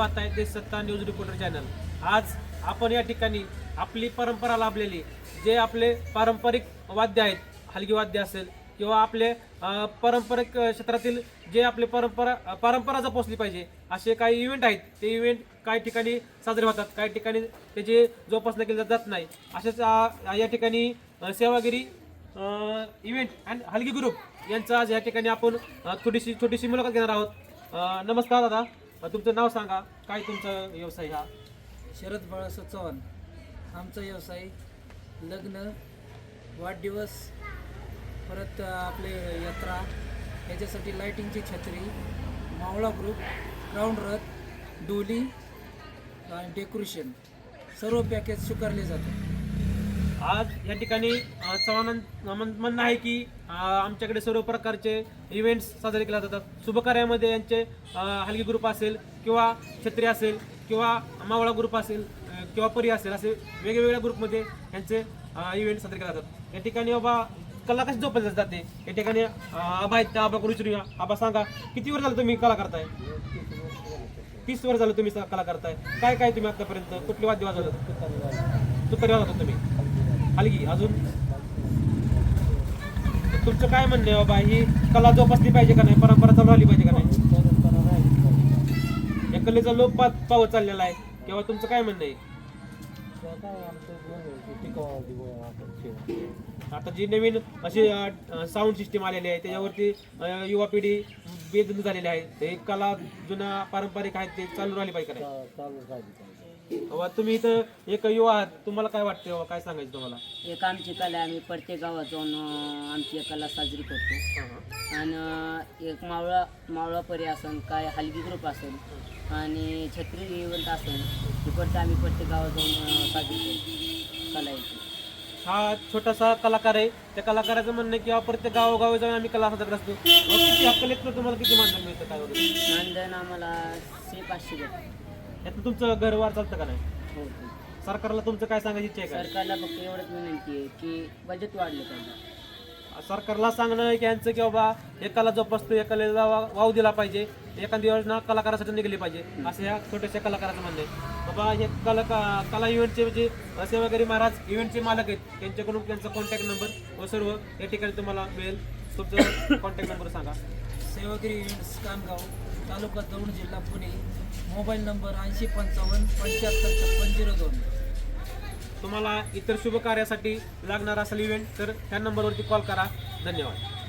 पाहताय ते सत्ता न्यूज रिपोर्टर चॅनल. आज आपण या ठिकाणी आपली परंपरा लाभलेली जे आपले पारंपरिक वाद्य आहेत हलगी वाद्य असेल किंवा आपले पारंपरिक क्षेत्रातील जे आपले परंपरा परंपरा जपोसली पाहिजे असे काही इव्हेंट आहेत. ते इव्हेंट काही ठिकाणी साजरे होतात काही ठिकाणी त्याचे जोपासना केली जात नाही. असेच या ठिकाणी Sevagiri event and Halgi group यांचं आज या ठिकाणी आपण थोडीशी छोटीशी मुलाखत घेणार आहोत. नमस्कार दादा. तुमचं नाव सांगा. काय तुमचा व्यवसाय हा? शरद बाळासाहेब चव्हाण. आमचा व्यवसाय लग्न वाढदिवस परत आपले यात्रा याच्यासाठी लाईटिंगची छत्री मावळा ग्रुप ग्राउंड रथ डोली आणि डेकोरेशन सर्व पॅकेज स्वीकारले जातात. आज या ठिकाणी चव्हाणां म्हण- म्हणणं आहे की आमच्याकडे सर्व प्रकारचे इव्हेंट्स साजरे केले जातात. शुभकार्यामध्ये यांचे हलगी ग्रुप असेल किंवा छत्री असेल किंवा मावळा ग्रुप असेल किंवा परी असेल असे वेगवेगळ्या ग्रुपमध्ये यांचे इव्हेंट साजरे केले जातात. या ठिकाणी बाबा कला कशी जोपासली जाते? या ठिकाणी आबा आहेत त्या आबाकडून विचारूया. आबा सांगा किती वर्ष झालं तुम्ही कला करताय तीस वर्ष झालं तुम्ही कला करताय काय काय तुम्ही आतापर्यंत कुठली वाद्य वाजवलं तुतारी वाजवतो तुम्ही? हलगी अजून. तुमचं काय म्हणणं आहे बाबा? ही कला जोपासली पाहिजे का नाही? परंपरा चालू राहिली पाहिजे का नाही? या कलेचा लोप पात पावत चाललेला आहे. किंवा तुमचं काय म्हणणं आहे? आता जी नवीन असे साऊंड सिस्टीम आलेली आहे त्याच्यावरती युवा पिढी बेदन झालेली आहे. ते कला जुन्या पारंपरिक आहेत ते चालू राहिली पाहिजे का नाही? बाबा तुम्ही इथं एक युवा आहात. तुम्हाला काय वाटतं बाबा? काय सांगायचं तुम्हाला? एक आमची कला आहे, आम्ही प्रत्येक गावात जाऊन अं, आमची एक कला साजरी करतो. आणि एक मावळा मावळा परी असेल काय हलगी ग्रुप असेल आणि छत्री इव्हेंट असेल ती परत आम्ही प्रत्येक गावात जाऊन अं, साजरी करतो. कला याची हा छोटासा कलाकार आहे. त्या कलाकाराचं म्हणणं आहे की बाबा प्रत्येक गावोगावी जाऊन आम्ही कला सादर असतो अहो, किती कलेतनं तुम्हाला किती मानधन मिळतं काय वगैरे? मानधन आम्हाला से पाचशे देतो यातनं तुमचं घरवार चालतं का नाही? हो हो. सरकारला तुमचं काय सांगायची इच्छा आहे सरकारला फक्त एवढंच विनंती आहे की बजेट वाढलं पाहिजे. का सरकारला सांगणं आहे की यांचं की बाबा एकाला जोपासतो एकाला वा- वाव दिला पाहिजे. एखादी योजना कलाकारासाठी निघली पाहिजे. असं या छोट्याशा कलाकाराचं म्हणणं आहे. बाबा हे कला का- कला इव्हेंटचे म्हणजे सेवागिरी महाराज इव्हेंटचे मालक आहेत त्यांच्याकडून त्यांचा कॉन्टॅक्ट नंबर व सर्व या ठिकाणी तुम्हाला मिळेल. तुमचं कॉन्टॅक्ट नंबर सांगा. सेवागिरी इव्हेंट्स कानगाव तालुका दौंड जिल्हा पुणे. मोबाईल नंबर ऐंशी पंचावन्न पंच्याहत्तर छप्पन झिरो दोन. तुम्हाला इतर शुभकार्यासाठी लागणार असेल इव्हेंट तर त्या नंबरवरती कॉल करा. धन्यवाद.